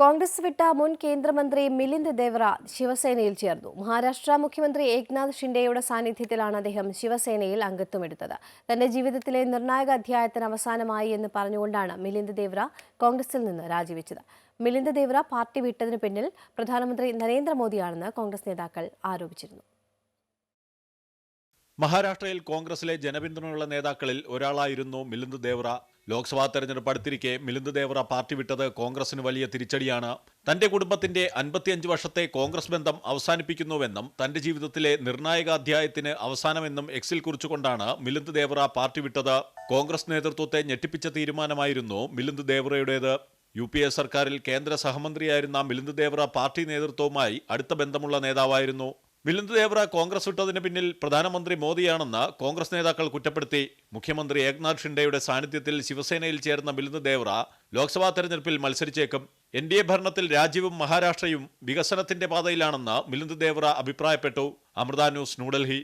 കോൺഗ്രസ് വിട്ട മുൻ കേന്ദ്രമന്ത്രി മിലിന്ദ് ദേവറ ശിവസേനയിൽ ചേർന്നു. മഹാരാഷ്ട്ര മുഖ്യമന്ത്രി ഏക്നാഥ് ഷിൻഡെയുടെ സാന്നിധ്യത്തിലാണ് അദ്ദേഹം ശിവസേനയിൽ അംഗത്വമെടുത്തത്. തന്റെ ജീവിതത്തിലെ നിർണായക അധ്യായത്തിന് അവസാനമായി എന്ന് പറഞ്ഞുകൊണ്ടാണ് മിലിന്ദ് ദേവറ കോൺഗ്രസിൽ നിന്ന് രാജിവെച്ചത്. മിലിന്ദ് ദേവറ പാർട്ടി വിട്ടതിന് പിന്നിൽ പ്രധാനമന്ത്രി നരേന്ദ്രമോദിയാണെന്ന് കോൺഗ്രസ് നേതാക്കൾ ആരോപിച്ചിരുന്നു. മഹാരാഷ്ട്രയിൽ കോൺഗ്രസിലെ ജനപിന്തുണയുള്ള നേതാക്കളിൽ ഒരാളായിരുന്നു മിലിന്ദ് ദേവറ. ലോക്സഭാ തെരഞ്ഞെടുപ്പ് അടുത്തിരിക്കെ മിലിന്ദ് ദേവറ പാർട്ടി വിട്ടത് കോൺഗ്രസിന് വലിയ തിരിച്ചടിയാണ്. തന്റെ കുടുംബത്തിന്റെ അൻപത്തിയഞ്ച് വർഷത്തെ കോൺഗ്രസ് ബന്ധം അവസാനിപ്പിക്കുന്നുവെന്നും തന്റെ ജീവിതത്തിലെ നിർണായകാധ്യായത്തിന് അവസാനമെന്നും എക്സിൽ കുറിച്ചുകൊണ്ടാണ് മിലിന്ദ് ദേവറ പാർട്ടി വിട്ടത്. കോൺഗ്രസ് നേതൃത്വത്തെ ഞെട്ടിപ്പിച്ച തീരുമാനമായിരുന്നു മിലിന്ദ് ദേവറയുടേത്. യു പി എ സർക്കാരിൽ കേന്ദ്ര സഹമന്ത്രിയായിരുന്ന മിലിന്ദ് ദേവറ പാർട്ടി നേതൃത്വവുമായി അടുത്ത ബന്ധമുള്ള നേതാവായിരുന്നു. മിലിന്ദ് ദേവ്ര കോൺഗ്രസ് വിട്ടതിന് പിന്നിൽ പ്രധാനമന്ത്രി മോദിയാണെന്ന് കോൺഗ്രസ് നേതാക്കൾ കുറ്റപ്പെടുത്തി. മുഖ്യമന്ത്രി ഏക്നാഥ് ഷിൻഡെയുടെ സാന്നിധ്യത്തിൽ ശിവസേനയിൽ ചേർന്ന മിലിന്ദ് ദേവ്ര ലോക്സഭാ തെരഞ്ഞെടുപ്പിൽ മത്സരിച്ചേക്കും. എൻ ഡി എ ഭരണത്തിൽ രാജ്യവും മഹാരാഷ്ട്രയും വികസനത്തിന്റെ പാതയിലാണെന്ന് മിലിന്ദ് ദേവ്ര അഭിപ്രായപ്പെട്ടു. അമൃത ന്യൂസ് ന്യൂഡൽഹി.